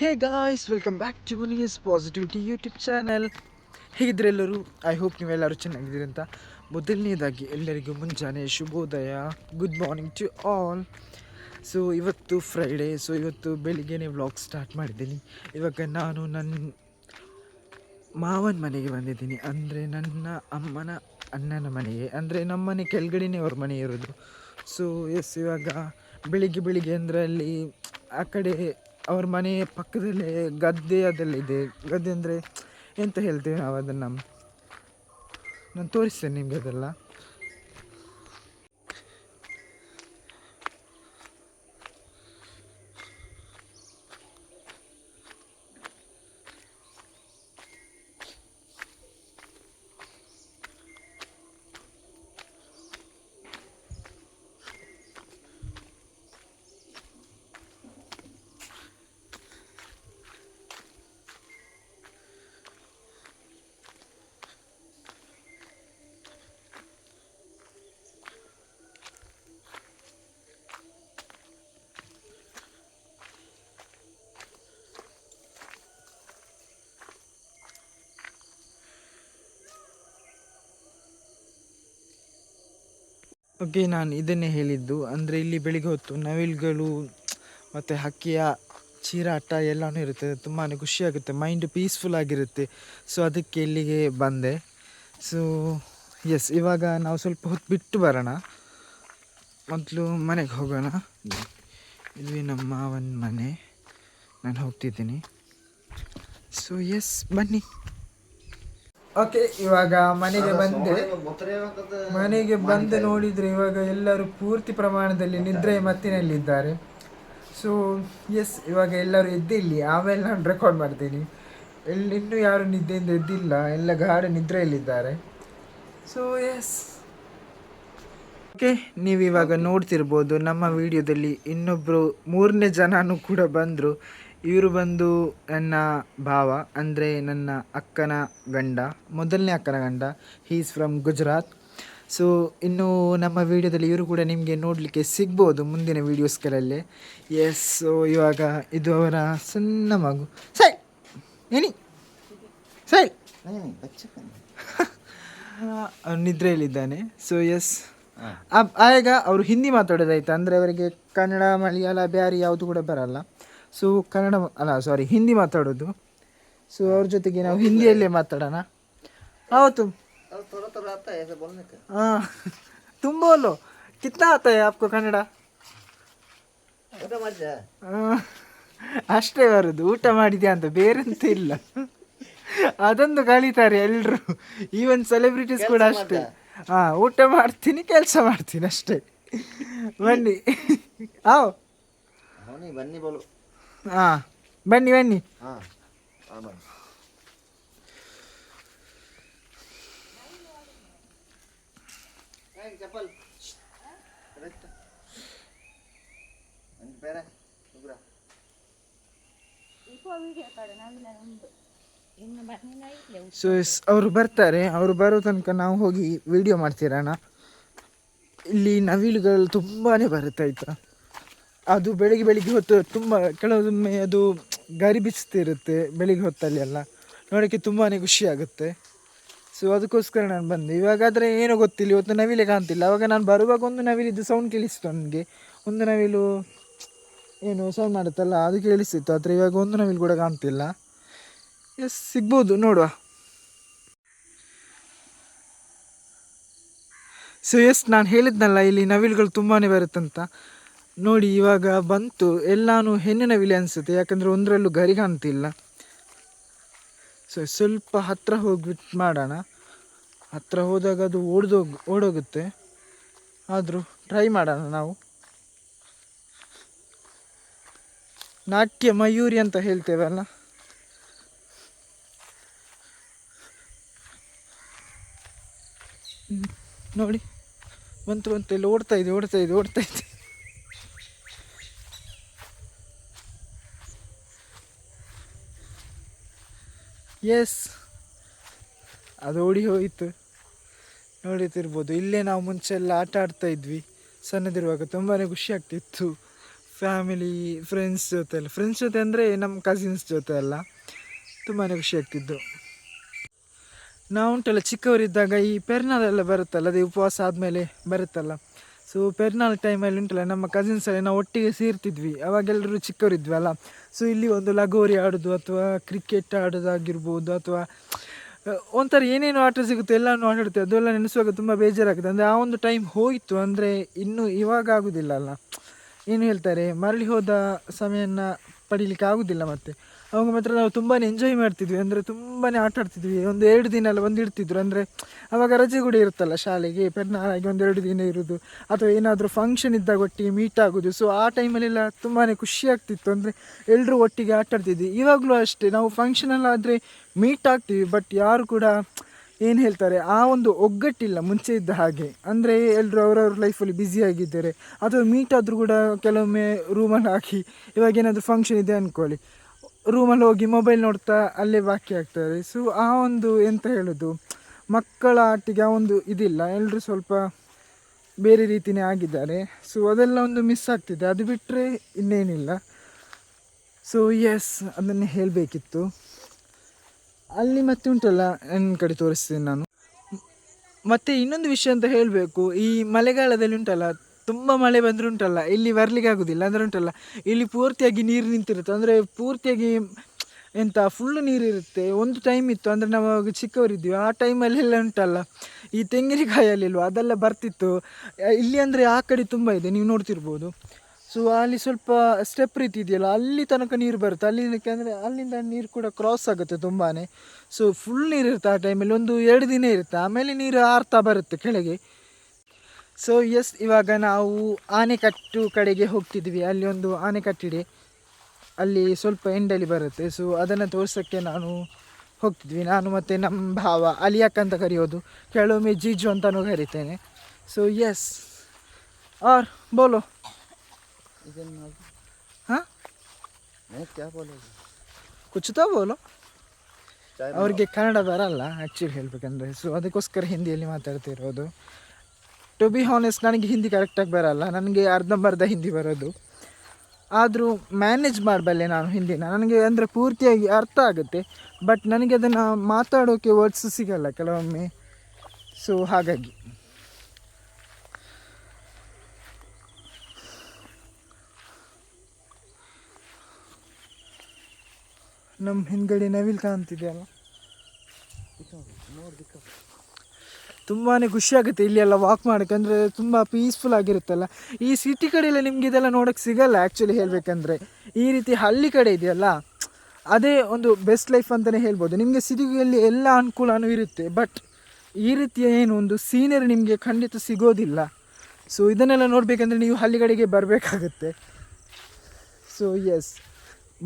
Hey guys welcome back to ಮುನಿಯಸ್ positivity YouTube channel ಹೇಗಿದ್ರೆಲ್ಲರೂ I hope ನೀವೆಲ್ಲರೂ ಚೆನ್ನಾಗಿದ್ದೀರಿ ಅಂತ ಮೊದಲನೇದಾಗಿ ಎಲ್ಲರಿಗೂ ಮುಂಜಾನೆ ಶುಭೋದಯ. Good morning to all so ಇವತ್ತು ಫ್ರೈಡೇ ಸೊ ಇವತ್ತು ಬೆಳಿಗ್ಗೆನೇ ವ್ಲಾಗ್ ಸ್ಟಾರ್ಟ್ ಮಾಡಿದ್ದೀನಿ. ಇವಾಗ ನಾನು ನನ್ನ ಮಾವನ ಮನೆಗೆ ಬಂದಿದ್ದೀನಿ. ಅಂದರೆ ನನ್ನ ಅಮ್ಮನ ಅಣ್ಣನ ಮನೆಗೆ. ಅಂದರೆ ನಮ್ಮನೆ ಕೆಳಗಡೆನೇ ಅವ್ರ ಮನೆ ಇರೋದು. ಸೊ ಎಸ್ ಇವಾಗ ಬೆಳಿಗ್ಗೆ ಬೆಳಿಗ್ಗೆ ಅಂದರೆ ಅಲ್ಲಿ ಆ ಕಡೆ ಅವ್ರ ಮನೆ ಪಕ್ಕದಲ್ಲೇ ಗದ್ದೆ ಅದೆಲ್ಲಿದೆ ಗದ್ದೆ ಅಂದರೆ ಎಂತ ಹೇಳ್ತೇವೆ ನಾವು ಅದನ್ನು ನಾನು ತೋರಿಸ್ತೇನೆ ನಿಮಗೆ ಅದೆಲ್ಲ. ಓಕೆ ನಾನು ಇದನ್ನೇ ಹೇಳಿದ್ದು. ಅಂದರೆ ಇಲ್ಲಿ ಬೆಳಿಗ್ಗೆ ಹೊತ್ತು ನವಿಲುಗಳು, ಮತ್ತು ಹಕ್ಕಿಯ ಚೀರಾಟ ಎಲ್ಲನೂ ಇರುತ್ತೆ. ತುಂಬಾ ಖುಷಿಯಾಗುತ್ತೆ. ಮೈಂಡ್ ಪೀಸ್ಫುಲ್ ಆಗಿರುತ್ತೆ. ಸೊ ಅದಕ್ಕೆ ಇಲ್ಲಿಗೆ ಬಂದೆ. ಸೊ ಎಸ್ ಇವಾಗ ನಾವು ಸ್ವಲ್ಪ ಹೊತ್ತು ಬಿಟ್ಟು ಬರೋಣ. ಮೊದಲು ಮನೆಗೆ ಹೋಗೋಣ. ಇದು ನಮ್ಮ ಮಾವನ ಮನೆ. ನಾನು ಹೋಗ್ತಿದ್ದೀನಿ. ಸೊ ಎಸ್ ಬನ್ನಿ. ಓಕೆ ಇವಾಗ ಮನೆಗೆ ಬಂದೆ. ಮನೆಗೆ ಬಂದು ನೋಡಿದ್ರೆ ಇವಾಗ ಎಲ್ಲರೂ ಪೂರ್ತಿ ಪ್ರಮಾಣದಲ್ಲಿ ನಿದ್ರೆ ಮತ್ತಿನಲ್ಲಿದ್ದಾರೆ. ಸೊ ಎಸ್ ಇವಾಗ ಎಲ್ಲರೂ ಎದ್ದಿಲ್ಲಿ. ಆಮೇಲೆ ನಾನು ರೆಕಾರ್ಡ್ ಮಾಡ್ತೀನಿ. ಎಲ್ಲಿ ಇನ್ನೂ ಯಾರು ನಿದ್ದೆಯಿಂದ ಎದ್ದಿಲ್ಲ. ಎಲ್ಲ ಗಾಢ ನಿದ್ರೆಯಲ್ಲಿದ್ದಾರೆ. ಸೊ ಎಸ್ ಓಕೆ ನೀವು ಇವಾಗ ನೋಡ್ತಿರ್ಬೋದು ನಮ್ಮ ವಿಡಿಯೋದಲ್ಲಿ ಇನ್ನೊಬ್ಬರು ಮೂರನೇ ಜನನೂ ಕೂಡ ಬಂದರು. ಇವರು ಬಂದು ನನ್ನ ಭಾವ ಅಂದರೆ ನನ್ನ ಅಕ್ಕನ ಗಂಡ ಮೊದಲನೇ ಅಕ್ಕನ ಗಂಡ. ಹೀಸ್ ಫ್ರಮ್ ಗುಜರಾತ್ ಸೊ ಇನ್ನು ನಮ್ಮ ವಿಡಿಯೋದಲ್ಲಿ ಇವರು ಕೂಡ ನಿಮಗೆ ನೋಡಲಿಕ್ಕೆ ಸಿಗ್ಬೋದು ಮುಂದಿನ ವೀಡಿಯೋಸ್ಗಳಲ್ಲಿ. ಎಸ್ ಸೊ ಇವಾಗ ಇದು ಅವರ ಸಣ್ಣ ಮಗು. ಸೈ ಏನಿ? ಸೈ. ಅವನು ನಿದ್ರೆಯಲ್ಲಿದ್ದಾನೆ. ಸೊ ಎಸ್ ಆಗ ಅವರು ಹಿಂದಿ ಮಾತಾಡೋದಾಯ್ತು? ಅಂದರೆ ಅವರಿಗೆ ಕನ್ನಡ ಮಲಯಾಳ ಬ್ಯಾರಿ ಯಾವುದು ಕೂಡ ಬರಲ್ಲ. ಸೊ ಕನ್ನಡ ಅಲ್ಲ ಸಾರಿ ಹಿಂದಿ ಮಾತಾಡೋದು. ಸೊ ಅವ್ರ ಜೊತೆಗೆ ನಾವು ಹಿಂದಿಯಲ್ಲೇ ಮಾತಾಡೋಣ. ಹೌದು ಹಾಂ ತುಂಬ ಅಲ್ಲೋ. ಕಿತ್ತ ಆತ ಆಪ್ಕೊ ಕನ್ನಡ? ಅಷ್ಟೇ ಬರೋದು. ಊಟ ಮಾಡಿದ್ಯಾ ಅಂತ ಬೇರೆಂತ ಇಲ್ಲ. ಅದೊಂದು ಕಲಿತಾರೆ ಎಲ್ಲರೂ ಈವನ್ ಸೆಲೆಬ್ರಿಟೀಸ್ ಕೂಡ ಅಷ್ಟೇ. ಹಾ ಊಟ ಮಾಡ್ತೀನಿ ಕೆಲಸ ಮಾಡ್ತೀನಿ ಅಷ್ಟೇ. ಬನ್ನಿ. ಬನ್ನಿ ಬೋಲು. ಹಾ ಬನ್ನಿ ಬನ್ನಿ. ಹಾ ಬನ್ನಿ. ಚಪ್ಪಲ್. ಬೇರೆ. ಉಗ್ರ. ಸೊ ಎಸ್ ಅವರು ಬರ್ತಾರೆ. ಅವರು ಬರೋ ತನಕ ನಾವು ಹೋಗಿ ವಿಡಿಯೋ ಮಾಡ್ತಿರೋಣ ಇಲ್ಲಿ ನವಿಲುಗಳು ತುಂಬಾ ಬರುತ್ತೆ ಆಯ್ತಾ ಅದು ಬೆಳಿಗ್ಗೆ ಬೆಳಿಗ್ಗೆ ಹೊತ್ತು ತುಂಬ ಕೆಲವೊಮ್ಮೆ ಅದು ಗರಿ ಬಿಸ್ತಿರುತ್ತೆ ಬೆಳಿಗ್ಗೆ ಹೊತ್ತಲ್ಲಿ ಎಲ್ಲ. ನೋಡೋಕ್ಕೆ ತುಂಬಾ ಖುಷಿ ಆಗುತ್ತೆ. ಸೊ ಅದಕ್ಕೋಸ್ಕರ ನಾನು ಬಂದೆ. ಇವಾಗಾದರೆ ಏನೋ ಗೊತ್ತಿಲ್ಲ, ಇವತ್ತು ನವಿಲೆ ಕಾಣ್ತಿಲ್ಲ. ಅವಾಗ ನಾನು ಬರುವಾಗ ಒಂದು ನವಿಲಿದ್ದು ಸೌಂಡ್ ಕೇಳಿಸ್ತು ನನಗೆ. ಒಂದು ನವಿಲು ಏನು ಸೌಂಡ್ ಮಾಡುತ್ತಲ್ಲ, ಅದು ಕೇಳಿಸ್ತಿತ್ತು. ಆದರೆ ಇವಾಗ ಒಂದು ನವಿಲು ಕೂಡ ಕಾಣ್ತಿಲ್ಲ. ಎಸ್ ಸಿಗ್ಬೋದು, ನೋಡುವ. ಸೊ ಎಸ್ ನಾನು ಹೇಳಿದ್ನಲ್ಲ, ಇಲ್ಲಿ ನವಿಲುಗಳು ತುಂಬಾ ಬರುತ್ತಂತ. ನೋಡಿ, ಇವಾಗ ಬಂತು. ಎಲ್ಲಾನು ಹೆಣ್ಣಿನ ವಿಲೆ ಅನಿಸುತ್ತೆ. ಯಾಕಂದರೆ ಒಂದರಲ್ಲೂ ಗರಿ ಕಾಣ್ತಿಲ್ಲ ಸೊ ಸ್ವಲ್ಪ ಹತ್ತಿರ ಹೋಗ್ಬಿಟ್ಟು ಮಾಡೋಣ. ಹತ್ತಿರ ಹೋದಾಗ ಅದು ಓಡ್ದೋಗ್ ಓಡೋಗುತ್ತೆ. ಆದರೂ ಟ್ರೈ ಮಾಡೋಣ ನಾವು. ನಾಟ್ಯ ಮಯೂರಿ ಅಂತ ಹೇಳ್ತೇವಲ್ಲ ನೋಡಿ. ಬಂತು ಬಂತು. ಇಲ್ಲಿ ಓಡ್ತಾ ಇದೆ ಓಡ್ತಾ ಇದೆ ಓಡ್ತಾ ಇದೆ. ಎಸ್ ಅದು ಓಡಿ ಹೋಯಿತು. ನೋಡುತ್ತಿರ್ಬೋದು ಇಲ್ಲೇ ನಾವು ಮುಂಚೆ ಎಲ್ಲ ಆಟ ಆಡ್ತಾ ಇದ್ವಿ. ಸಣ್ಣದಿರುವಾಗ ತುಂಬಾ ಖುಷಿ ಆಗ್ತಿತ್ತು. ಫ್ಯಾಮಿಲಿ ಫ್ರೆಂಡ್ಸ್ ಜೊತೆ ಎಲ್ಲ ಫ್ರೆಂಡ್ಸ್ ಜೊತೆ ಅಂದರೆ ನಮ್ಮ ಕಸಿನ್ಸ್ ಜೊತೆ ಎಲ್ಲ ತುಂಬಾ ಖುಷಿ ಆಗ್ತಿದ್ದು ನಾವು ಉಂಟಲ್ಲ, ಚಿಕ್ಕವರಿದ್ದಾಗ ಈ ಪೆರ್ನಾಳೆಲ್ಲ ಬರುತ್ತಲ್ಲ, ಅದೇ ಉಪವಾಸ ಆದಮೇಲೆ ಬರುತ್ತಲ್ಲ. ಸೊ ಪೆರ್ನಾಲ್ ಟೈಮಲ್ಲಿ ಉಂಟಲ್ಲ, ನಮ್ಮ ಕಸಿನ್ಸ್ ಎಲ್ಲ ನಾವು ಒಟ್ಟಿಗೆ ಸೇರ್ತಿದ್ವಿ. ಅವಾಗೆಲ್ಲರೂ ಚಿಕ್ಕವರಿದ್ವಿ ಅಲ್ಲ ಸೊ ಇಲ್ಲಿ ಒಂದು ಲಗೋರಿ ಆಡೋದು ಅಥವಾ ಕ್ರಿಕೆಟ್ ಆಡೋದಾಗಿರ್ಬೋದು ಅಥವಾ ಒಂಥರ ಏನೇನು ಆಟ ಸಿಗುತ್ತೆ, ಎಲ್ಲನೂ ಆಟಾಡ್ತೇವೆ ಅದೆಲ್ಲ ನೆನೆಸುವಾಗ ತುಂಬ ಬೇಜಾರಾಗುತ್ತೆ ಅಂದರೆ ಆ ಒಂದು ಟೈಮ್ ಹೋಯಿತು ಅಂದರೆ ಇನ್ನು ಇವಾಗ ಆಗೋದಿಲ್ಲ ಅಲ್ಲ. ಏನು ಹೇಳ್ತಾರೆ? ಮರಳಿ ಹೋದ ಸಮಯನ ಪಡೀಲಿಕ್ಕೆ ಆಗೋದಿಲ್ಲ ಮತ್ತೆ. ಅವಾಗ ಮಾತ್ರ ನಾವು ತುಂಬಾ ಎಂಜಾಯ್ ಮಾಡ್ತಿದ್ವಿ. ಅಂದರೆ ತುಂಬಾ ಆಟ ಆಡ್ತಿದ್ವಿ. ಒಂದು ಎರಡು ದಿನ ಎಲ್ಲ ಬಂದಿಡ್ತಿದ್ರು ಅಂದರೆ ಅವಾಗ ರಜೆ ಕೂಡ ಇರುತ್ತಲ್ಲ ಶಾಲೆಗೆ ಪೆರ್ನಾಳಾಗಿ ಒಂದೆರಡು ದಿನ ಇರೋದು. ಅಥವಾ ಏನಾದರೂ ಫಂಕ್ಷನ್ ಇದ್ದಾಗ ಒಟ್ಟಿಗೆ ಮೀಟ್ ಆಗೋದು. ಸೊ ಆ ಟೈಮಲ್ಲೆಲ್ಲ ತುಂಬಾ ಖುಷಿ ಆಗ್ತಿತ್ತು. ಅಂದರೆ ಎಲ್ಲರೂ ಒಟ್ಟಿಗೆ ಆಟ ಆಡ್ತಿದ್ವಿ. ಇವಾಗಲೂ ಅಷ್ಟೇ. ನಾವು ಫಂಕ್ಷನ್ ಆದರೆ ಮೀಟ್ ಆಗ್ತೀವಿ. ಬಟ್ ಯಾರು ಕೂಡ ಏನು ಹೇಳ್ತಾರೆ, ಆ ಒಂದು ಒಗ್ಗಟ್ಟಿಲ್ಲ ಮುಂಚೆ ಇದ್ದ ಹಾಗೆ. ಅಂದರೆ ಎಲ್ಲರೂ ಅವರವ್ರ ಲೈಫಲ್ಲಿ ಬ್ಯುಸಿ ಆಗಿದ್ದಾರೆ. ಅಥವಾ ಮೀಟ್ ಆದರೂ ಕೂಡ ಕೆಲವೊಮ್ಮೆ ರೂಮಲ್ಲಿ ಹಾಕಿ ಇವಾಗ ಏನಾದರೂ ಫಂಕ್ಷನ್ ಇದೆ ಅಂದ್ಕೊಳ್ಳಿ ರೂಮಲ್ಲಿ ಹೋಗಿ ಮೊಬೈಲ್ ನೋಡ್ತಾ ಅಲ್ಲೇ ಬಾಕಿ ಆಗ್ತಾರೆ. ಸೊ ಆ ಒಂದು ಎಂತ ಹೇಳೋದು? ಮಕ್ಕಳ ಆಟಿಗೆ ಆ ಒಂದು ಇದಿಲ್ಲ. ಎಲ್ಲರೂ ಸ್ವಲ್ಪ ಬೇರೆ ರೀತಿಯೇ ಆಗಿದ್ದಾರೆ. ಸೊ ಅದೆಲ್ಲ ಒಂದು ಮಿಸ್ ಆಗ್ತಿದೆ. ಅದು ಬಿಟ್ಟರೆ ಇನ್ನೇನಿಲ್ಲ. ಸೊ ಎಸ್ ಅದನ್ನೇ ಹೇಳಬೇಕಿತ್ತು. ಅಲ್ಲಿ ಮತ್ತೆ ಉಂಟಲ್ಲ? ನನ್ನ ಕಡೆ ತೋರಿಸ್ತೀನಿ ನಾನು. ಮತ್ತೆ ಇನ್ನೊಂದು ವಿಷಯ ಅಂತ ಹೇಳಬೇಕು. ಈ ಮಳೆಗಾಲದಲ್ಲಿ ಉಂಟಲ್ಲ ತುಂಬ ಮಳೆ ಬಂದರೆ ಉಂಟಲ್ಲ, ಇಲ್ಲಿ ಬರಲಿಕ್ಕೆ ಆಗೋದಿಲ್ಲ, ಅಂದರೆ ಉಂಟಲ್ಲ, ಇಲ್ಲಿ ಪೂರ್ತಿಯಾಗಿ ನೀರು ನಿಂತಿರುತ್ತೆ, ಅಂದರೆ ಪೂರ್ತಿಯಾಗಿ ಎಂತ ಫುಲ್ ನೀರಿರುತ್ತೆ ಒಂದು ಟೈಮ್ ಇತ್ತು, ಅಂದರೆ ನಾವು ಚಿಕ್ಕವರಿದ್ದೀವಿ ಆ ಟೈಮಲ್ಲೆಲ್ಲ ಉಂಟಲ್ಲ, ಈ ತೆಂಗಿನಕಾಯಲ್ಲಿಲ್ವ ಅದೆಲ್ಲ ಬರ್ತಿತ್ತು, ಇಲ್ಲಿ ಅಂದರೆ ಆ ಕಡೆ ತುಂಬ ಇದೆ, ನೀವು ನೋಡ್ತಿರ್ಬೋದು ಸೊ ಅಲ್ಲಿ ಸ್ವಲ್ಪ ಸ್ಟೆಪ್ ರೀತಿ ಇದೆಯಲ್ಲ, ಅಲ್ಲಿ ತನಕ ನೀರು ಬರುತ್ತೆ, ಅಲ್ಲಿ ಅಂದರೆ ಅಲ್ಲಿಂದ ನೀರು ಕೂಡ ಕ್ರಾಸ್ ಆಗುತ್ತೆ ತುಂಬಾ ಸೊ ಫುಲ್ ನೀರು ಇರುತ್ತೆ ಆ ಟೈಮಲ್ಲಿ ಒಂದು ಎರಡು ದಿನ ಇರುತ್ತೆ, ಆಮೇಲೆ ನೀರು ಆರ್ತಾ ಬರುತ್ತೆ ಕೆಳಗೆ ಸೊ ಎಸ್ ಇವಾಗ ನಾವು ಆನೆಕಟ್ಟು ಕಡೆಗೆ ಹೋಗ್ತಿದ್ವಿ. ಅಲ್ಲಿ ಒಂದು ಆನೆಕಟ್ಟಿದೆ ಅಲ್ಲಿ ಸ್ವಲ್ಪ ಎಂಡಲ್ಲಿ ಬರುತ್ತೆ. ಸೊ ಅದನ್ನು ತೋರ್ಸೋಕ್ಕೆ ನಾನು ಹೋಗ್ತಿದ್ವಿ. ನಾನು ಮತ್ತು ನಮ್ಮ ಭಾವ ಅಲಿಯಾಕ್ ಅಂತ ಕರೆಯೋದು. ಕೆಲವೊಮ್ಮೆ ಜೀಜು ಅಂತಲೂ ಕರಿತೇನೆ. ಸೊ ಎಸ್ ಆರ್ ಬೋಲೋ. ಹಾಂ? ಕುಚ್ಚುತ್ತಾ ಬೋಲೋ? ಅವ್ರಿಗೆ ಕನ್ನಡ ಬರಲ್ಲ ಆ್ಯಕ್ಚುಲಿ ಹೇಳಬೇಕಂದ್ರೆ. ಸೊ ಅದಕ್ಕೋಸ್ಕರ ಹಿಂದಿಯಲ್ಲಿ ಮಾತಾಡ್ತಿರೋದು. ಟು ಬಿ ಹಾನೆಸ್ಟ್ ನನಗೆ ಹಿಂದಿ ಕರೆಕ್ಟಾಗಿ ಬರಲ್ಲ. ನನಗೆ ಅರ್ಧಂಬರ್ಧ ಹಿಂದಿ ಬರೋದು. ಆದರೂ ಮ್ಯಾನೇಜ್ ಮಾಡಬಲ್ಲೆ ನಾನು ಹಿಂದಿನ. ನನಗೆ ಅಂದರೆ ಪೂರ್ತಿಯಾಗಿ ಅರ್ಥ ಆಗುತ್ತೆ. ಬಟ್ ನನಗೆ ಅದನ್ನು ಮಾತಾಡೋಕ್ಕೆ ವರ್ಡ್ಸ್ ಸಿಗಲ್ಲ ಕೆಲವೊಮ್ಮೆ. ಸೊ ಹಾಗಾಗಿ. ನಮ್ಮ ಹಿಂದ್ಗಡೆ ನವಿಲ್ ಕಾಣ್ತಿದೆಯಲ್ಲ ತುಂಬಾ ಖುಷಿಯಾಗುತ್ತೆ ಇಲ್ಲಿ ಎಲ್ಲ ವಾಕ್ ಮಾಡೋಕ್ಕೆ. ಅಂದರೆ ತುಂಬ ಪೀಸ್ಫುಲ್ ಆಗಿರುತ್ತಲ್ಲ. ಈ ಸಿಟಿ ಕಡೆಯೆಲ್ಲ ನಿಮ್ಗೆ ಇದೆಲ್ಲ ನೋಡೋಕ್ಕೆ ಸಿಗಲ್ಲ ಆ್ಯಕ್ಚುಲಿ ಹೇಳಬೇಕಂದ್ರೆ. ಈ ರೀತಿ ಹಳ್ಳಿ ಕಡೆ ಇದೆಯಲ್ಲ, ಅದೇ ಒಂದು ಬೆಸ್ಟ್ ಲೈಫ್ ಅಂತಲೇ ಹೇಳ್ಬೋದು. ನಿಮಗೆ ಸಿಟಿಯಲ್ಲಿ ಎಲ್ಲ ಅನುಕೂಲನೂ ಇರುತ್ತೆ. ಬಟ್ ಈ ರೀತಿಯ ಏನು ಒಂದು ಸೀನರಿ ನಿಮಗೆ ಖಂಡಿತ ಸಿಗೋದಿಲ್ಲ. ಸೊ ಇದನ್ನೆಲ್ಲ ನೋಡಬೇಕಂದ್ರೆ ನೀವು ಹಳ್ಳಿ ಕಡೆಗೆ ಬರಬೇಕಾಗುತ್ತೆ. ಸೊ ಎಸ್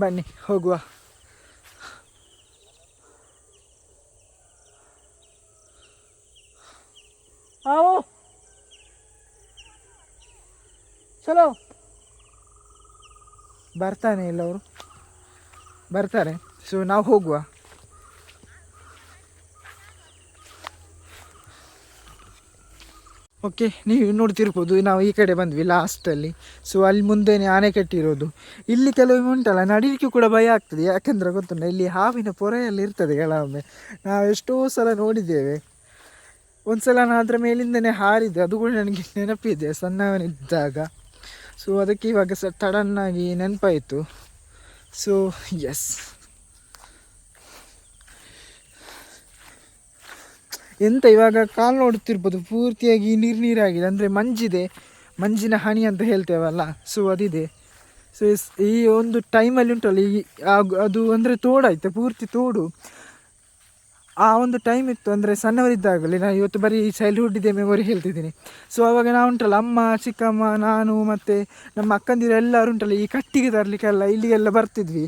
ಬನ್ನಿ, ಹೋಗುವ. आओ। ಚಲೋ ಬರ್ತಾನೆ ಇಲ್ಲ ಅವರು ಬರ್ತಾರೆ. ಸೊ ನಾವು ಹೋಗುವ. ಓಕೆ ನೀವು ನೋಡ್ತಿರ್ಬೋದು, ನಾವು ಈ ಕಡೆ ಬಂದ್ವಿ ಲಾಸ್ಟಲ್ಲಿ ಸೊ ಅಲ್ಲಿ ಮುಂದೆನೇ ಆನೆ ಕಟ್ಟಿರೋದು. ಇಲ್ಲಿ ಕೆಲವೊಮ್ಮೆ ಉಂಟಲ್ಲ, ನಡೀಲಿಕ್ಕೆ ಕೂಡ ಭಯ ಆಗ್ತದೆ. ಯಾಕಂದರೆ ಗೊತ್ತುಂಟ, ಇಲ್ಲಿ ಹಾವಿನ ಪೊರೆಯಲ್ಲಿ ಇರ್ತದೆ ಕೆಲವೊಮ್ಮೆ. ನಾವು ಎಷ್ಟೋ ಸಲ ನೋಡಿದ್ದೇವೆ. ಒಂದ್ಸಲ ನಾನು ಅದರ ಮೇಲಿಂದನೆ ಹಾರಿದೆ. ಅದು ಕೂಡ ನನಗೆ ನೆನಪಿದೆ. ಸಣ್ಣವನಿದ್ದಾಗ. ಸೊ ಅದಕ್ಕೆ ಇವಾಗ ಸ ಸಡನ್ನಾಗಿ ನೆನಪಾಯಿತು. ಸೊ ಎಸ್ ಎಂತ ಇವಾಗ ಕಾಲು ನೋಡುತ್ತಿರ್ಬೋದು ಪೂರ್ತಿಯಾಗಿ ನೀರು ನೀರಾಗಿದೆ. ಅಂದರೆ ಮಂಜಿದೆ. ಮಂಜಿನ ಹನಿ ಅಂತ ಹೇಳ್ತೇವಲ್ಲ. ಸೊ ಅದಿದೆ. ಸೊ ಈ ಒಂದು ಟೈಮಲ್ಲಿ ಉಂಟಲ್ಲ. ಈ ಅದು ಅಂದರೆ ತೋಡಾಯ್ತು. ಪೂರ್ತಿ ತೋಡು. ಆ ಒಂದು ಟೈಮ್ ಇತ್ತು ಅಂದರೆ ಸಣ್ಣವರಿದ್ದಾಗಲೇ ನಾನು ಇವತ್ತು ಬರೀ ಚೈಲ್ಡ್ಹುಡ್ ಇದೆ ಮೆಮೊರಿ ಹೇಳ್ತಿದ್ದೀನಿ. ಸೊ ಆವಾಗ ನಾವು ಉಂಟಲ್ಲ, ಅಮ್ಮ, ಚಿಕ್ಕಮ್ಮ, ನಾನು ಮತ್ತು ನಮ್ಮ ಅಕ್ಕಂದಿರು ಎಲ್ಲರೂ ಉಂಟಲ್ಲ, ಈ ಕಟ್ಟಿಗೆ ತರಲಿಕ್ಕೆಲ್ಲ ಇಲ್ಲಿಗೆಲ್ಲ ಬರ್ತಿದ್ವಿ.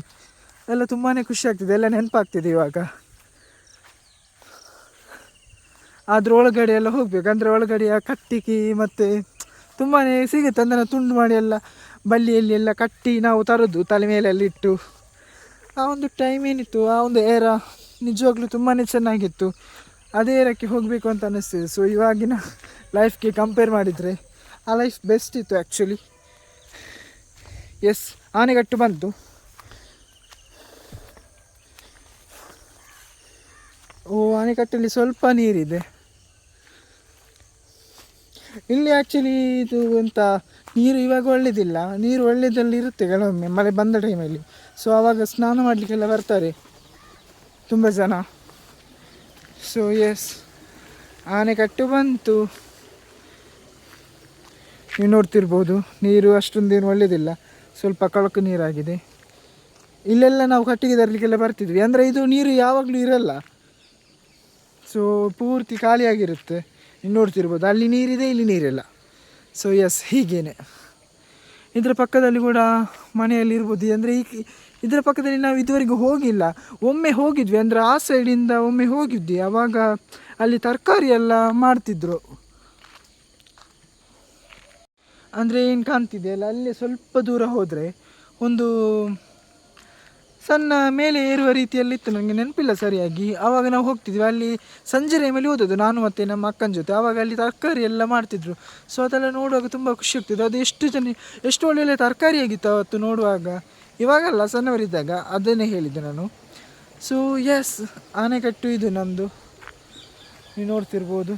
ಎಲ್ಲ ತುಂಬಾ ಖುಷಿ ಆಗ್ತಿದೆ, ಎಲ್ಲ ನೆನಪಾಗ್ತಿದೆ ಇವಾಗ. ಅದ್ರ ಒಳಗಡೆ ಎಲ್ಲ ಹೋಗಬೇಕು, ಅಂದರೆ ಒಳಗಡೆ ಆ ಕಟ್ಟಿಗೆ ಮತ್ತು ತುಂಬಾ ಸಿಗುತ್ತೆ, ಅಂದರೆ ತುಂಡು ಮಾಡಿ ಎಲ್ಲ ಬಳ್ಳಿಯಲ್ಲಿ ಎಲ್ಲ ಕಟ್ಟಿ ನಾವು ತರೋದು, ತಲೆ ಮೇಲೆಲ್ಲ ಇಟ್ಟು. ಆ ಒಂದು ಟೈಮ್ ಏನಿತ್ತು, ಆ ಒಂದು ಏರ ನಿಜವಾಗ್ಲೂ ತುಂಬಾ ಚೆನ್ನಾಗಿತ್ತು. ಅದೇ ಏರಕ್ಕೆ ಹೋಗಬೇಕು ಅಂತ ಅನ್ನಿಸ್ತಿದೆ. ಸೊ ಇವಾಗಿನ ಲೈಫ್ಗೆ ಕಂಪೇರ್ ಮಾಡಿದರೆ, ಆ ಲೈಫ್ ಬೆಸ್ಟ್ ಇತ್ತು ಆ್ಯಕ್ಚುಲಿ ಎಸ್ ಆನೆಗಟ್ಟು ಬಂತು. ಓ, ಆನೆಕಟ್ಟಲ್ಲಿ ಸ್ವಲ್ಪ ನೀರಿದೆ. ಇಲ್ಲಿ ಆ್ಯಕ್ಚುಲಿ ಇದು ಎಂತ, ನೀರು ಇವಾಗ ಒಳ್ಳೆಯದಿಲ್ಲ ನೀರು ಒಳ್ಳೆಯದಲ್ಲಿ ಇರುತ್ತೆ ಕೆಲವೊಮ್ಮೆ, ಮಳೆ ಬಂದ ಟೈಮಲ್ಲಿ ಸೊ ಆವಾಗ ಸ್ನಾನ ಮಾಡಲಿಕ್ಕೆಲ್ಲ ಬರ್ತಾರೆ. ತುಂಬ ಜನ. ಸೊ ಎಸ್ ಆನೆಕಟ್ಟು ಬಂತು. ನೀವು ನೋಡ್ತಿರ್ಬೋದು, ನೀರು ಅಷ್ಟೊಂದೇನು ಒಳ್ಳೆಯದಿಲ್ಲ ಸ್ವಲ್ಪ ಕಳಕು ನೀರಾಗಿದೆ. ಇಲ್ಲೆಲ್ಲ ನಾವು ಕಟ್ಟಿಗೆ ತರಲಿಕ್ಕೆಲ್ಲ ಬರ್ತಿದ್ವಿ. ಅಂದರೆ ಇದು ನೀರು ಯಾವಾಗಲೂ ಇರಲ್ಲ. ಸೊ ಪೂರ್ತಿ ಖಾಲಿಯಾಗಿರುತ್ತೆ. ನೀವು ನೋಡ್ತಿರ್ಬೋದು, ಅಲ್ಲಿ ನೀರಿದೆ, ಇಲ್ಲಿ ನೀರಿಲ್ಲ. ಸೊ ಎಸ್ ಹೀಗೇನೆ. ಇದರ ಪಕ್ಕದಲ್ಲಿ ಕೂಡ ಮನೆಯಲ್ಲಿ ಇರ್ಬೋದು. ಅಂದರೆ ಈ ಇದರ ಪಕ್ಕದಲ್ಲಿ ನಾವು ಇದುವರೆಗೂ ಹೋಗಿಲ್ಲ. ಒಮ್ಮೆ ಹೋಗಿದ್ವಿ, ಅಂದರೆ ಆ ಸೈಡಿಂದ ಒಮ್ಮೆ ಹೋಗಿದ್ವಿ. ಆವಾಗ ಅಲ್ಲಿ ತರಕಾರಿ ಎಲ್ಲ ಮಾಡ್ತಿದ್ರು. ಅಂದರೆ ಏನು ಕಾಣ್ತಿದೆ ಅಲ್ಲ, ಅಲ್ಲಿ ಸ್ವಲ್ಪ ದೂರ ಹೋದರೆ ಒಂದು ಸಣ್ಣ ಮೇಲೆ ಏರುವ ರೀತಿಯಲ್ಲಿ ಇತ್ತು ನನಗೆ ನೆನಪಿಲ್ಲ ಸರಿಯಾಗಿ. ಆವಾಗ ನಾವು ಹೋಗ್ತಿದ್ವಿ, ಅಲ್ಲಿ ಸಂಜೆ ಟೈಮಲ್ಲಿ ಹೋದದ್ದು, ನಾನು ಮತ್ತು ನಮ್ಮ ಅಕ್ಕನ ಜೊತೆ. ಆವಾಗ ಅಲ್ಲಿ ತರಕಾರಿ ಎಲ್ಲ ಮಾಡ್ತಿದ್ರು. ಸೊ ಅದೆಲ್ಲ ನೋಡುವಾಗ ತುಂಬ ಖುಷಿ ಆಗ್ತಿತ್ತು. ಅದು ಎಷ್ಟು ಜನ, ಎಷ್ಟು ಒಳ್ಳೊಳ್ಳೆ ತರಕಾರಿ ಆಗಿತ್ತು ಅವತ್ತು ನೋಡುವಾಗ. ಇವಾಗಲ್ಲ ಸಣ್ಣವರಿದ್ದಾಗ ಅದನ್ನೇ ಹೇಳಿದ್ದೆ ನಾನು. ಸೊ ಎಸ್ ಆನೆಕಟ್ಟು ಇದು ನಮ್ಮದು ನೀವು ನೋಡ್ತಿರ್ಬೋದು.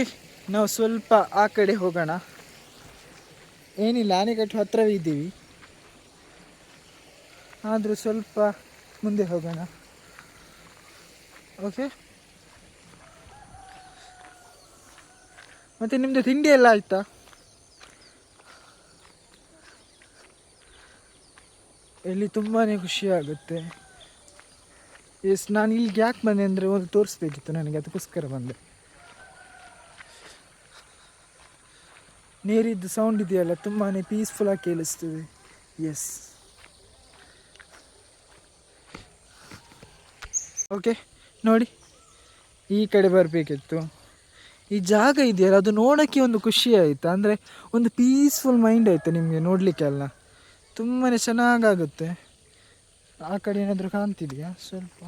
ಓಕೆ, ನಾವು ಸ್ವಲ್ಪ ಆ ಕಡೆ ಹೋಗೋಣ. ಏನಿಲ್ಲ ಆನೆಕಟ್ಟು ಹತ್ರವೇ ಇದ್ದೀವಿ. ಆದರೂ ಸ್ವಲ್ಪ ಮುಂದೆ ಹೋಗೋಣ. ಓಕೆ? ಮತ್ತು ನಿಮ್ಮದು ತಿಂಡಿ ಎಲ್ಲ ಆಯಿತಾ? ಇಲ್ಲಿ ತುಂಬಾ ಖುಷಿ ಆಗುತ್ತೆ ಎಸ್, ನಾನು ಇಲ್ಲಿಗೆ ಯಾಕೆ ಬಂದೆ ಅಂದರೆ ಒಂದು ತೋರಿಸ್ಬೇಕಿತ್ತು ನನಗೆ, ಅದಕ್ಕೋಸ್ಕರ ಬಂದೆ. ನೀರಿದ್ದು ಸೌಂಡ್ ಇದೆಯಲ್ಲ ತುಂಬಾ ಪೀಸ್ಫುಲ್ಲಾಗಿ ಕೇಳಿಸ್ತದೆ. ಎಸ್ ಓಕೆ ನೋಡಿ. ಈ ಕಡೆ ಬರಬೇಕಿತ್ತು. ಈ ಜಾಗ ಇದೆಯಲ್ಲ, ಅದು ನೋಡೋಕ್ಕೆ ಒಂದು ಖುಷಿ ಆಯಿತು. ಅಂದರೆ ಒಂದು ಪೀಸ್ಫುಲ್ ಮೈಂಡ್ ಆಯಿತು ನಿಮಗೆ ನೋಡಲಿಕ್ಕೆಲ್ಲ ತುಂಬಾ ಚೆನ್ನಾಗಾಗುತ್ತೆ. ಆ ಕಡೆ ಏನಾದರೂ ಕಾಣ್ತಿದೆಯಾ? ಸ್ವಲ್ಪ.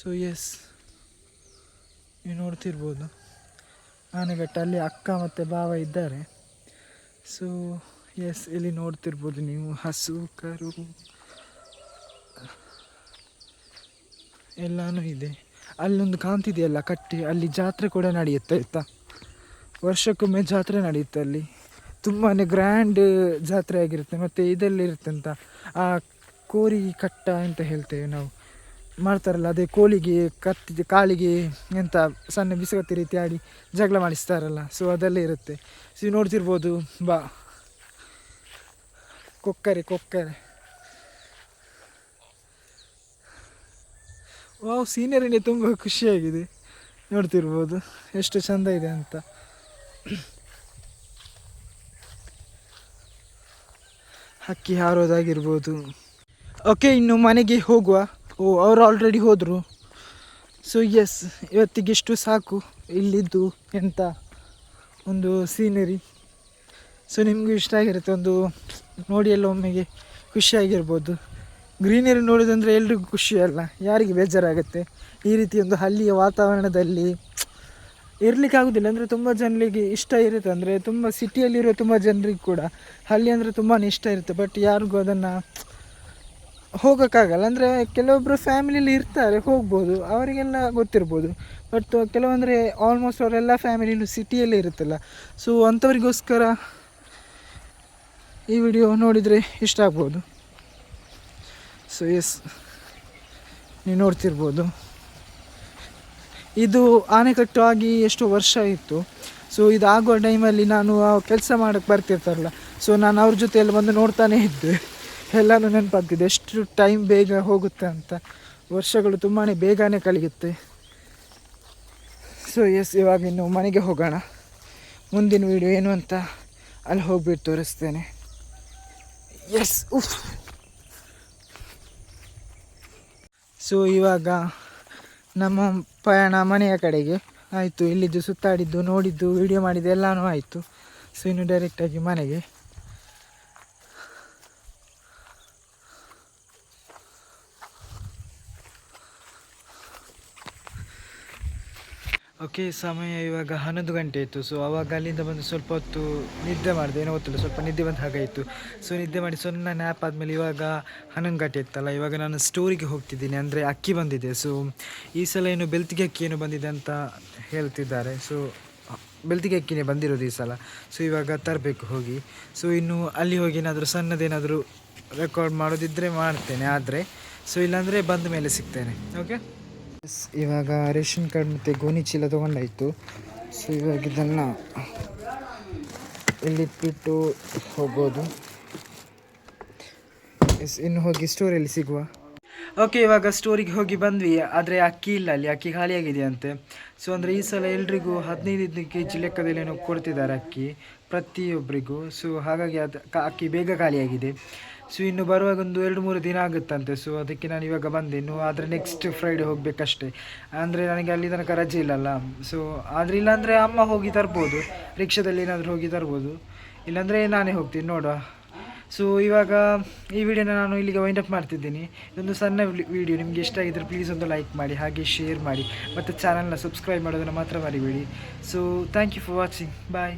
ಸೊ ಎಸ್ ನೀವು ನೋಡ್ತಿರ್ಬೋದು. ಆನೆಘಟ್ಟ ಅಲ್ಲಿ ಅಕ್ಕ ಮತ್ತು ಭಾವ ಇದ್ದಾರೆ. ಸೊ ಎಸ್ ಇಲ್ಲಿ ನೋಡ್ತಿರ್ಬೋದು ನೀವು. ಹಸು, ಕರು, ಎಲ್ಲನೂ ಇದೆ. ಅಲ್ಲೊಂದು ಕಾಣ್ತಿದೆಯಲ್ಲ ಕಟ್ಟಿ? ಅಲ್ಲಿ ಜಾತ್ರೆ ಕೂಡ ನಡೆಯುತ್ತೆ, ಆಯಿತಾ? ವರ್ಷಕ್ಕೊಮ್ಮೆ ಜಾತ್ರೆ ನಡೆಯುತ್ತೆ ಅಲ್ಲಿ. ತುಂಬಾ ಗ್ರ್ಯಾಂಡ್ ಜಾತ್ರೆ ಆಗಿರುತ್ತೆ. ಮತ್ತು ಅಂತ ಆ ಕೋರಿ ಕಟ್ಟ ಅಂತ ಹೇಳ್ತೇವೆ ನಾವು. ಮಾಡ್ತಾರಲ್ಲ, ಅದೇ ಕೋಳಿಗೆ ಕತ್ತಿ ಕಾಳಿಗೆ ಎಂತ ಸಣ್ಣ ಬಿಸಿಗತ್ತಿ ರೀತಿ ಆಡಿ ಜಗಳ ಮಾಡಿಸ್ತಾರಲ್ಲ ಸೊ ಅದೆಲ್ಲ ಇರುತ್ತೆ. ಸೊ ನೋಡ್ತಿರ್ಬೋದು, ಬಾ. ಕೊಕ್ಕರೆ ಕೊಕ್ಕರೆ. ವಾವ್ ಸೀನರಿನೇ ತುಂಬ ಖುಷಿಯಾಗಿದೆ. ನೋಡ್ತಿರ್ಬೋದು, ಎಷ್ಟು ಚಂದ ಇದೆ ಅಂತ. ಹಕ್ಕಿ ಹಾರೋದಾಗಿರ್ಬೋದು. ಓಕೆ ಇನ್ನು ಮನೆಗೆ ಹೋಗುವ. ಓ, ಅವರು ಆಲ್ರೆಡಿ ಹೋದರು. ಸೊ ಎಸ್ ಇವತ್ತಿಗೆಷ್ಟು ಸಾಕು. ಇಲ್ಲಿದ್ದು ಎಂತ ಒಂದು ಸೀನರಿ ಸೊ ನಿಮಗೂ ಇಷ್ಟ ಆಗಿರುತ್ತೆ ಒಂದು ನೋಡಿ ಎಲ್ಲ ಒಮ್ಮೆಗೆ ಖುಷಿಯಾಗಿರ್ಬೋದು. ಗ್ರೀನರಿ ನೋಡೋದಂದರೆ ಎಲ್ರಿಗೂ ಖುಷಿ ಅಲ್ಲ. ಯಾರಿಗೆ ಬೇಜಾರಾಗುತ್ತೆ? ಈ ರೀತಿ ಒಂದು ಹಳ್ಳಿಯ ವಾತಾವರಣದಲ್ಲಿ ಇರ್ಲಿಕ್ಕೆ ಆಗೋದಿಲ್ಲ. ಅಂದರೆ ತುಂಬ ಜನರಿಗೆ ಇಷ್ಟ ಇರುತ್ತೆ. ಅಂದರೆ ತುಂಬ ಸಿಟಿಯಲ್ಲಿರೋ ತುಂಬ ಜನರಿಗೆ ಕೂಡ ಹಳ್ಳಿ ಅಂದರೆ ತುಂಬಾ ಇಷ್ಟ ಇರುತ್ತೆ. ಬಟ್ ಯಾರಿಗೂ ಅದನ್ನು ಹೋಗೋಕ್ಕಾಗಲ್ಲ. ಅಂದರೆ ಕೆಲವೊಬ್ಬರು ಫ್ಯಾಮಿಲಿಲಿ ಇರ್ತಾರೆ, ಹೋಗ್ಬೋದು, ಅವರಿಗೆಲ್ಲ ಗೊತ್ತಿರ್ಬೋದು. ಬಟ್ ಕೆಲವಂದರೆ ಆಲ್ಮೋಸ್ಟ್ ಅವರೆಲ್ಲ ಫ್ಯಾಮಿಲಿನೂ ಸಿಟಿಯಲ್ಲೇ ಇರುತ್ತಲ್ಲ. ಸೊ ಅಂಥವರಿಗೋಸ್ಕರ ಈ ವಿಡಿಯೋ ನೋಡಿದರೆ ಇಷ್ಟ ಆಗ್ಬೋದು. ಸೊ ಎಸ್ ನೀವು ನೋಡ್ತಿರ್ಬೋದು. ಇದು ಆನೆಕಟ್ಟು ಆಗಿ ಎಷ್ಟು ವರ್ಷ ಇತ್ತು. ಸೊ ಇದಾಗುವ ಟೈಮಲ್ಲಿ ನಾನು ಕೆಲಸ ಮಾಡೋಕ್ಕೆ ಬರ್ತಿರ್ತಾರಲ್ಲ. ಸೊ ನಾನು ಅವ್ರ ಜೊತೆಯಲ್ಲಿ ಬಂದು ನೋಡ್ತಾನೇ ಇದ್ದೆ. ಎಲ್ಲನೂ ನೆನಪಾಗ್ತಿದೆ. ಎಷ್ಟು ಟೈಮ್ ಬೇಗ ಹೋಗುತ್ತೆ ಅಂತ. ವರ್ಷಗಳು ತುಂಬಾ ಬೇಗನೆ ಕಳೆಯುತ್ತೆ. ಸೊ ಎಸ್ ಇವಾಗ ಇನ್ನು ಮನೆಗೆ ಹೋಗೋಣ. ಮುಂದಿನ ವೀಡಿಯೋ ಏನು ಅಂತ ಅಲ್ಲಿ ಹೋಗ್ಬಿಟ್ಟು ತೋರಿಸ್ತೇನೆ. ಎಸ್ ಉಫ್. ಸೊ ಇವಾಗ ನಮ್ಮ ಪಯಣ ಮನೆಯ ಕಡೆಗೆ ಆಯಿತು. ಇಲ್ಲಿದ್ದು ಸುತ್ತಾಡಿದ್ದು, ನೋಡಿದ್ದು ವಿಡಿಯೋ ಮಾಡಿದ್ದು ಎಲ್ಲನೂ ಆಯಿತು. ಸೊ ಇನ್ನು ಡೈರೆಕ್ಟಾಗಿ ಮನೆಗೆ ಓಕೆ, ಸಮಯ ಇವಾಗ ಹನ್ನೊಂದು ಗಂಟೆ ಇತ್ತು ಸೊ ಅವಾಗ ಅಲ್ಲಿಂದ ಬಂದು ಸ್ವಲ್ಪ ಹೊತ್ತು ನಿದ್ದೆ ಮಾಡಿದೆ. ಏನೋ ಗೊತ್ತಿಲ್ಲ, ಸ್ವಲ್ಪ ನಿದ್ದೆ ಬಂದ ಹಾಗಾಯಿತು ಸೊ ನಿದ್ದೆ ಮಾಡಿ ಸೊನ್ನ ನ್ಯಾಪ್ ಆದಮೇಲೆ ಇವಾಗ ಹನ್ನೊಂದು ಗಂಟೆ ಇತ್ತಲ್ಲ ಇವಾಗ ನಾನು ಸ್ಟೋರಿಗೆ ಹೋಗ್ತಿದ್ದೀನಿ. ಅಂದರೆ ಅಕ್ಕಿ ಬಂದಿದೆ. ಸೊ ಈ ಸಲ ಏನು ಬೆಳ್ತಿಗೆ ಅಕ್ಕಿ ಏನು ಬಂದಿದೆ ಅಂತ ಹೇಳ್ತಿದ್ದಾರೆ. ಸೊ ಬೆಳ್ತಿಗೆ ಅಕ್ಕಿನೇ ಬಂದಿರೋದು ಈ ಸಲ. ಸೊ ಇವಾಗ ತರಬೇಕು ಹೋಗಿ. ಸೊ ಇನ್ನು ಅಲ್ಲಿ ಹೋಗಿ ಏನಾದರೂ ಸಣ್ಣದೇನಾದರೂ ರೆಕಾರ್ಡ್ ಮಾಡೋದಿದ್ದರೆ ಮಾಡ್ತೇನೆ ಆದರೆ. ಸೊ ಇಲ್ಲಾಂದರೆ ಬಂದ ಮೇಲೆ ಸಿಗ್ತೇನೆ. ಓಕೆ ಇವಾಗ ರೇಷನ್ ಕಾರ್ಡ್ ಮತ್ತು ಗೋಣಿ ಚೀಲ ತೊಗೊಂಡಾಯಿತು. ಸೊ ಇವಾಗ ಇದನ್ನು ಇಲ್ಲಿಟ್ಬಿಟ್ಟು ಹೋಗ್ಬೋದು. ಎಸ್ ಇನ್ನು ಹೋಗಿ ಸ್ಟೋರಲ್ಲಿ ಸಿಗುವ. ಓಕೆ ಇವಾಗ ಸ್ಟೋರಿಗೆ ಹೋಗಿ ಬಂದ್ವಿ. ಆದರೆ ಅಕ್ಕಿ ಇಲ್ಲ ಅಲ್ಲಿ. ಅಕ್ಕಿ ಖಾಲಿಯಾಗಿದೆ ಅಂತೆ ಸೊ ಅಂದರೆ ಈ ಸಲ ಎಲ್ರಿಗೂ ಹದಿನೈದು ಕೆ ಜಿ ಲೆಕ್ಕದಲ್ಲಿ ಏನೋ ಕೊಡ್ತಿದ್ದಾರೆ ಅಕ್ಕಿ ಪ್ರತಿಯೊಬ್ಬರಿಗೂ ಸೊ ಹಾಗಾಗಿ ಅದು ಅಕ್ಕಿ ಬೇಗ ಖಾಲಿಯಾಗಿದೆ. ಸೊ ಇನ್ನು ಬರುವಾಗ ಒಂದು ಎರಡು ಮೂರು ದಿನ ಆಗುತ್ತಂತೆ. ಸೊ ಅದಕ್ಕೆ ನಾನು ಇವಾಗ ಬಂದೆ. ಇನ್ನು ಆದರೆ ನೆಕ್ಸ್ಟ್ ಫ್ರೈಡೆ ಹೋಗಬೇಕಷ್ಟೇ. ಅಂದರೆ ನನಗೆ ಅಲ್ಲಿ ತನಕ ರಜೆ ಇಲ್ಲಲ್ಲ. ಸೊ ಆದರೆ ಇಲ್ಲಾಂದರೆ ಅಮ್ಮ ಹೋಗಿ ತರ್ಬೋದು. ರಿಕ್ಷಾದಲ್ಲಿ ಏನಾದರೂ ಹೋಗಿ ತರ್ಬೋದು. ಇಲ್ಲಾಂದರೆ ನಾನೇ ಹೋಗ್ತೀನಿ, ನೋಡುವ. ಸೊ ಇವಾಗ ಈ ವಿಡಿಯೋನ ನಾನು ಇಲ್ಲಿಗೆ ವೈಂಡ್ ಅಪ್ ಮಾಡ್ತಿದ್ದೀನಿ. ಇದೊಂದು ಸಣ್ಣ ವಿಡಿಯೋ ನಿಮಗೆ ಇಷ್ಟ ಆಗಿದ್ರೆ ಪ್ಲೀಸ್ ಒಂದು ಲೈಕ್ ಮಾಡಿ, ಹಾಗೆ ಶೇರ್ ಮಾಡಿ. ಮತ್ತು ಚಾನಲ್ನ ಸಬ್ಸ್ಕ್ರೈಬ್ ಮಾಡೋದನ್ನು ಮಾತ್ರ ಮರಿಬೇಡಿ. So thank you for watching bye